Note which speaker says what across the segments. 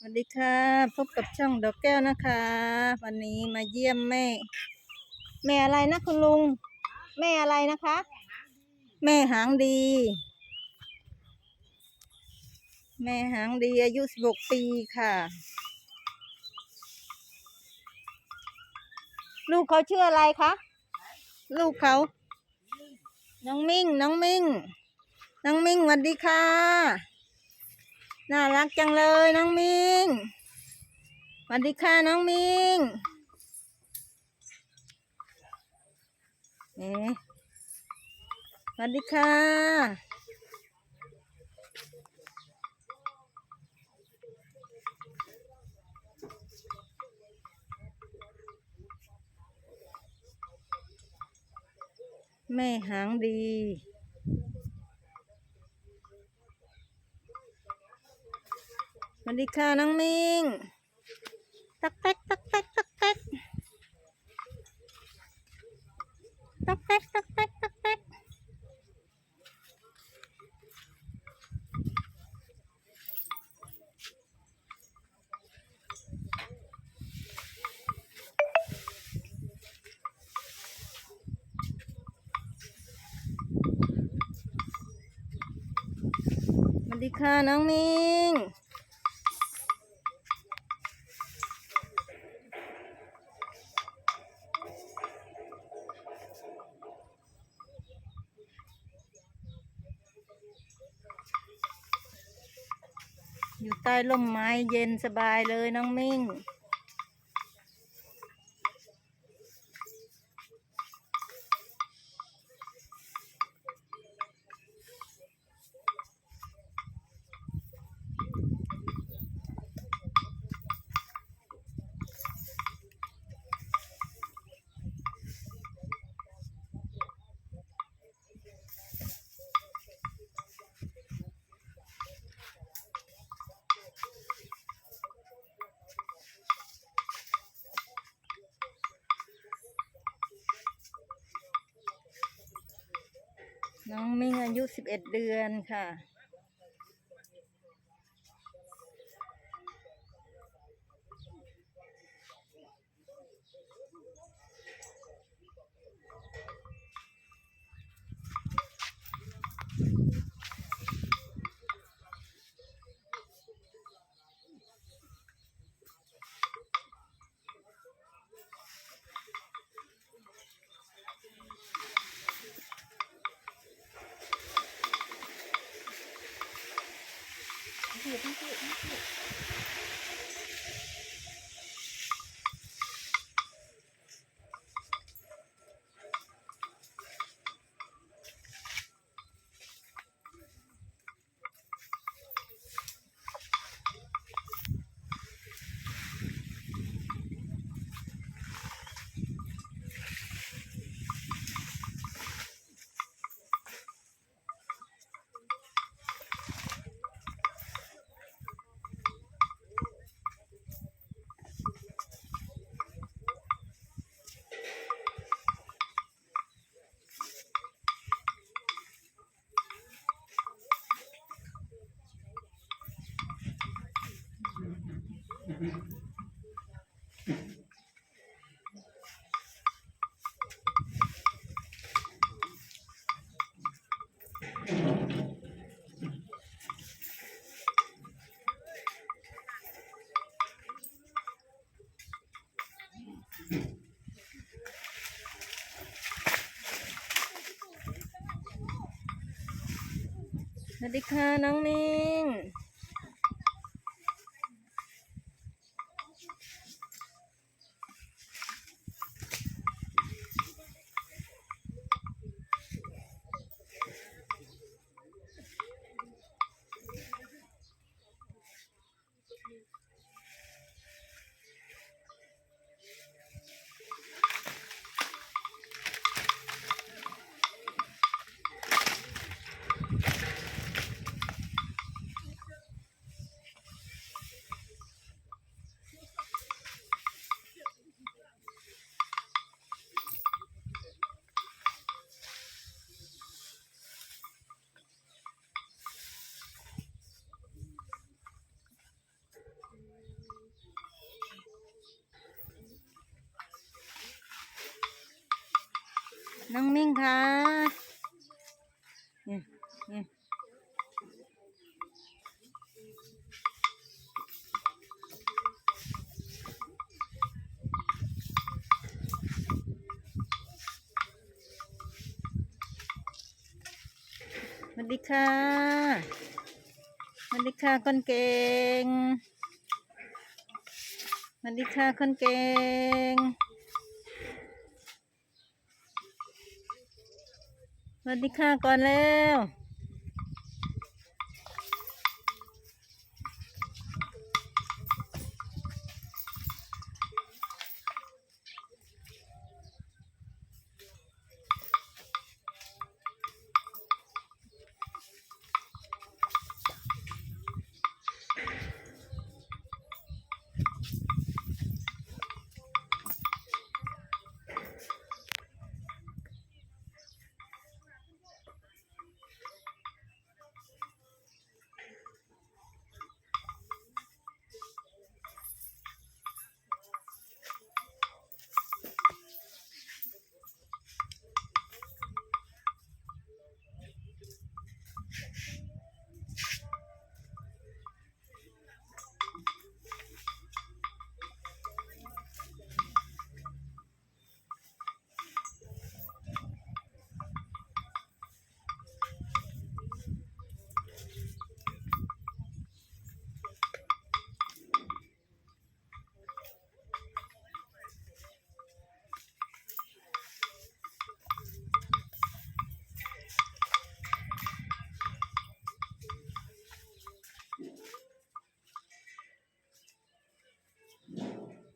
Speaker 1: สวัสดีค่ะ พบกับช่องดอกแก้วนะคะ วันนี้มาเยี่ยมแม่ แม่อะไรนะคุณลุง แม่อะไรนะคะ แม่หางดี แม่หางดีอายุสิบหกปีค่ะ ลูกเขาชื่ออะไรคะลูกเขา น้องมิ่ง น้องมิ่ง น้องมิ่งสวัสดีค่ะ น่ารักจังเลยน้องมิงสวัสดีค่ะน้องมิงเอ๊สวัสดีค่ะแม่หางดี วัสดีค่ะน้องมิงตักแตกตักแตกตักแตกตักแตกตักแตกตักแตกสวัสดีค่ะน้องมิง อยู่ใต้ร่มไม้เย็นสบายเลยน้องมิ่ง น้องมิ่งอายุสิบเอ็ดเดือนค่ะ สวัสดีค่ะ น้องมิ่ง น้องมิ่งคะนี่นี่สวัสดีค่ะสวัสดีค่ะคนเก่งสวัสดีค่ะคนเก่ง สวัสดีค่ะก่อนแล้ว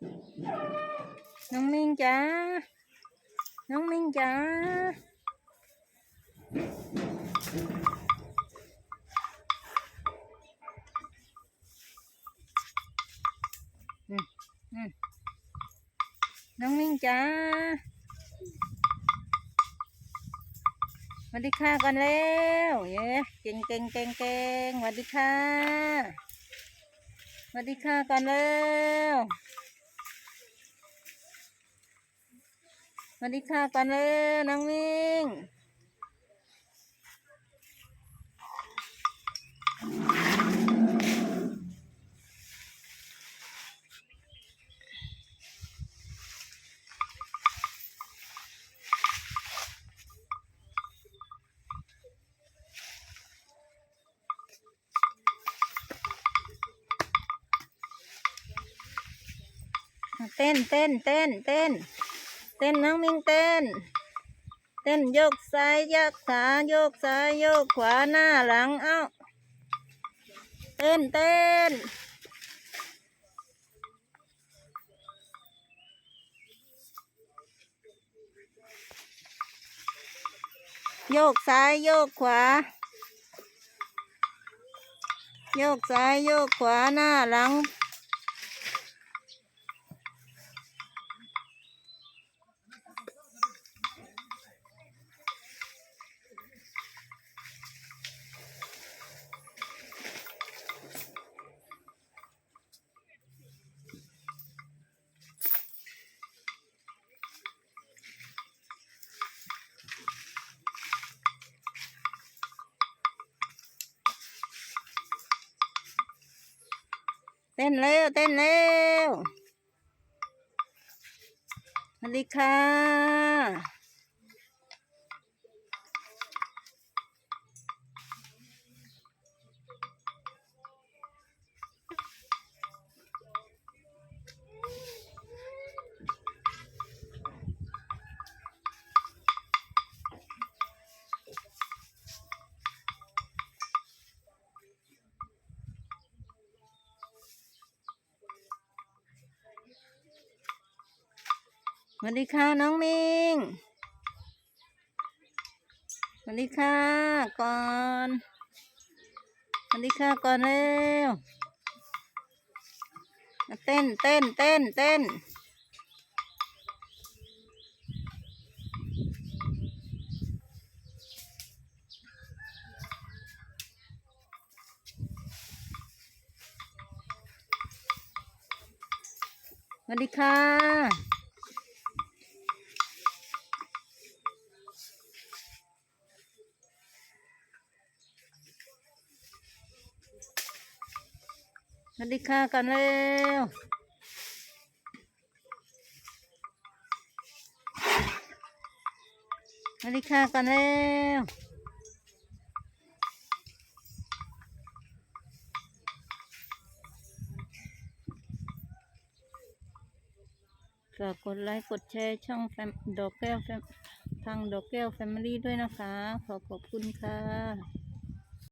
Speaker 1: น้องมิงจ้า น้องมิงจ้าอืมอืมน้องมิงจ้าสวัสดีค่ะกันแล้วเย้เก่งเก่งเก่งเก่งสวัสดีค่ะสวัสดีค่ะกันแล้ว สวัสดีค่ะกันแล้วน้องมิงเต้นเต้นเต้นเต้น เต้นน้องมิงเต้น เต้นโยกซ้ายยักขาโยกซ้ายโยกขวาหน้าหลังเอ้า เต้นเต้นโยกซ้ายโยกขวา โยกซ้ายโยกขวาหน้าหลัง เต้นเร็วเต้นเร็วสวัสดีค่ะ วัสดีค่ะน้องมิงสวัสดีค่ะก่อนสวัสดีค่ะก่อนเร็วเต้นเต้นเต้นเต้นสวัสดีค่ะ ดีค่ะกันเร็วสวัสดีค่ะกันเร็วฝากกดไลค์กดแชร์ช่องแฟมดอกแก้วแฟมทางดอกแก้วแฟมิลี่ด้วยนะคะ ขอขอบคุณค่ะ